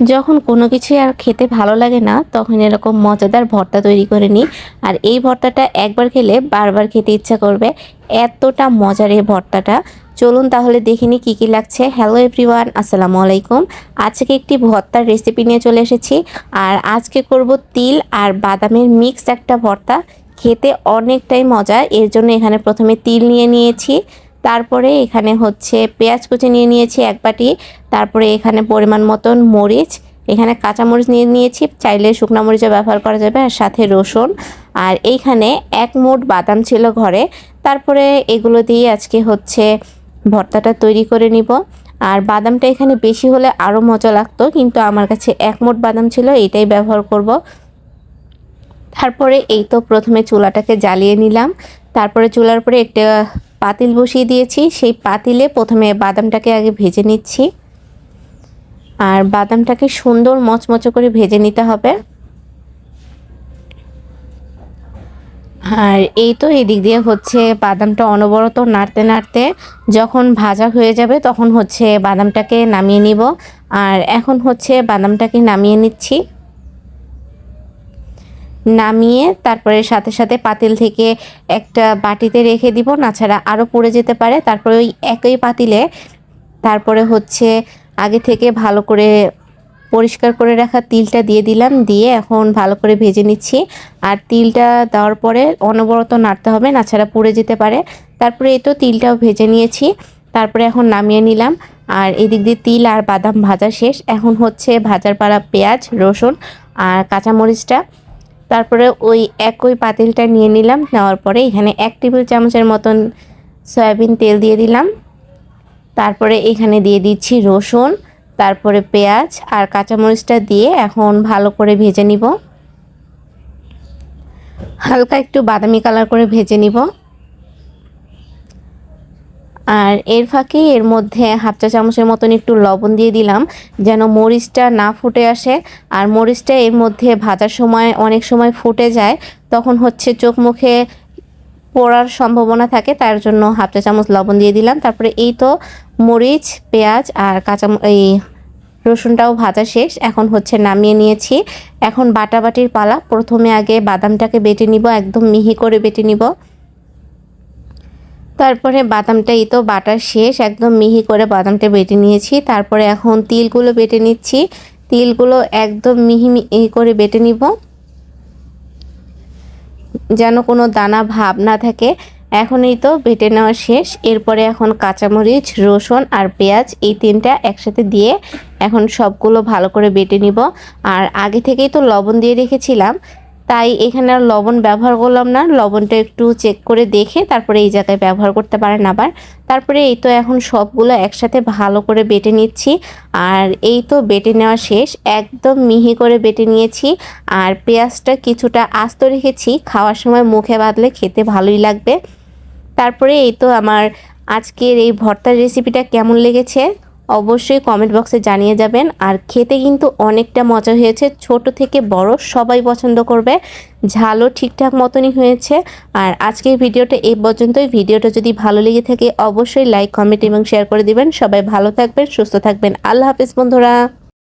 যখন কোনো কিছুই আর খেতে ভালো লাগে না, তখন এরকম মজাদার ভর্তা তৈরি করে নিই। আর এই ভর্তাটা একবার খেলে বারবার খেতে ইচ্ছা করবে। এতটা মজার এই ভর্তাটা। চলুন তাহলে দেখিনি কী কী লাগছে। হ্যালো এভরিওয়ান আসসালামু আলাইকুম। আজকে একটি ভর্তার রেসিপি নিয়ে চলে এসেছি। আর আজকে করব তিল আর বাদামের মিক্স একটা ভর্তা। খেতে অনেকটাই মজা। এর জন্য এখানে প্রথমে তিল নিয়ে নিয়েছি। তারপরে এখানে হচ্ছে পেঁয়াজ কুচি নিয়ে নিয়েছি এক বাটি, তারপরে এখানে পরিমাণ মতন মরিচ, এখানে কাঁচামরিচ নিয়ে নিয়েছি, চাইলে শুকনো মরিচও ব্যবহার করা যাবে, আর সাথে রসুন, আর এইখানে এক মোট বাদাম ছিল ঘরে, তারপরে এগুলো দিয়ে আজকে হচ্ছে ভর্তাটা তৈরি করে নিব। আর বাদামটা এখানে বেশি হলে আরও মজা লাগতো, কিন্তু আমার কাছে এক মোট বাদাম ছিল এটাই ব্যবহার করব। তারপরে এই তো প্রথমে চুলাটাকে জ্বালিয়ে নিলাম, তারপরে চুলার পরে একটা পাতিল বসিয়ে দিয়েছি। সেই পাতিলে প্রথমে বাদামটাকে আগে ভেজে নিচ্ছি। আর বাদামটাকে সুন্দর মচমচো করে ভেজে নিতে হবে। আর এই তো এদিক দিয়ে হচ্ছে বাদামটা অনবরত নাড়তে নাড়তে যখন ভাজা হয়ে যাবে তখন হচ্ছে বাদামটাকে নামিয়ে নিব। আর এখন হচ্ছে বাদামটাকে নামিয়ে নিচ্ছি। নামিয়ে তারপরে সাথে সাথে পাতিল থেকে একটা বাটিতে রেখে দিব নাছাড়া আরও পড়ে যেতে পারে। তারপরে ওই একই পাতিলে তারপরে হচ্ছে আগে থেকে ভালো করে পরিষ্কার করে রাখা তিলটা দিয়ে দিলাম, দিয়ে এখন ভালো করে ভেজে নিচ্ছি। আর তিলটা দেওয়ার পরে অনবরত নাড়তে হবে নাছাড়া পুড়ে যেতে পারে। তারপরে এই তো তিলটাও ভেজে নিয়েছি। তারপরে এখন নামিয়ে নিলাম। আর এদিক দিয়ে তিল আর বাদাম ভাজা শেষ। এখন হচ্ছে ভাজার পাড়া পেঁয়াজ, রসুন আর কাঁচামরিচটা তারপরে ওই একই পাতিলটা নিয়ে নিলাম। নেওয়ার পরে এখানে এক টেবিল চামচের মতন সয়াবিন তেল দিয়ে দিলাম। তারপরে এখানে দিয়ে দিচ্ছি রসুন, তারপরে পেঁয়াজ আর কাঁচামরিচটা দিয়ে এখন ভালো করে ভেজে নিব। হালকা একটু বাদামি কালার করে ভেজে নিব। আর এর ফাঁকে এর মধ্যে হাফ চা চামচের মতন একটু লবণ দিয়ে দিলাম, যেন মরিচটা না ফুটে আসে। আর মরিচটা এর মধ্যে ভাজার সময় অনেক সময় ফুটে যায়, তখন হচ্ছে চোখ মুখে পড়ার সম্ভাবনা থাকে, তার জন্য হাফ চা চামচ লবণ দিয়ে দিলাম। তারপরে এই তো মরিচ, পেঁয়াজ আর কাঁচা এই রসুনটাও ভাজা শেষ, এখন হচ্ছে নামিয়ে নিয়েছি। এখন বাটাবাটির পালা, প্রথমে আগে বাদামটাকে বেটে নিব, একদম মিহি করে বেটে নিব। তারপরে বাদামটা, এই তো বাটার শেষ, একদম মিহি করে বাদামটা বেটে নিয়েছি। তারপরে এখন তিলগুলো বেটে নিচ্ছি। তিলগুলো একদম মিহি মিহি করে বেটে নিব। যেন কোনো দানা ভাব না থাকে। এখনই তো বেটে নেওয়া শেষ। এরপরে এখন কাঁচামরিচ, রসুন আর পেঁয়াজ, এই তিনটা একসাথে দিয়ে এখন সবগুলো ভালো করে বেটে নিব। আর আগে থেকেই তো লবণ দিয়ে রেখেছিলাম। তাই এখানে আর লবণ ব্যবহার করলাম না। লবণটা একটু চেক করে দেখে তারপরে এই জায়গায় ব্যবহার করতে পারেন আবার। তারপরে এই তো এখন সবগুলো একসাথে ভালো করে বেটে নিচ্ছি। আর এই তো বেটে নেওয়া শেষ। একদম মিহি করে বেটে নিয়েছি। আর পেঁয়াজটা কিছুটা আস্ত রেখেছি। খাওয়ার সময় মুখে বাঁধলে খেতে ভালোই লাগবে। তারপরে এই তো আমার আজকের এই ভর্তার রেসিপিটা কেমন লেগেছে? অবশ্যই কমেন্ট বক্সে জানিয়ে যাবেন। আর খেতে কিন্তু অনেকটা মজা হয়েছে। ছোট থেকে বড় সবাই পছন্দ করবে। ঝালও ঠিকঠাক মতনই হয়েছে। আর আজকের ভিডিওটা এই পর্যন্তই। ভিডিওটা যদি ভালো লেগে থাকে, অবশ্যই লাইক কমেন্ট এবং শেয়ার করে দিবেন। সবাই ভালো থাকবেন, সুস্থ থাকবেন। আল্লাহ হাফিজ বন্ধুরা।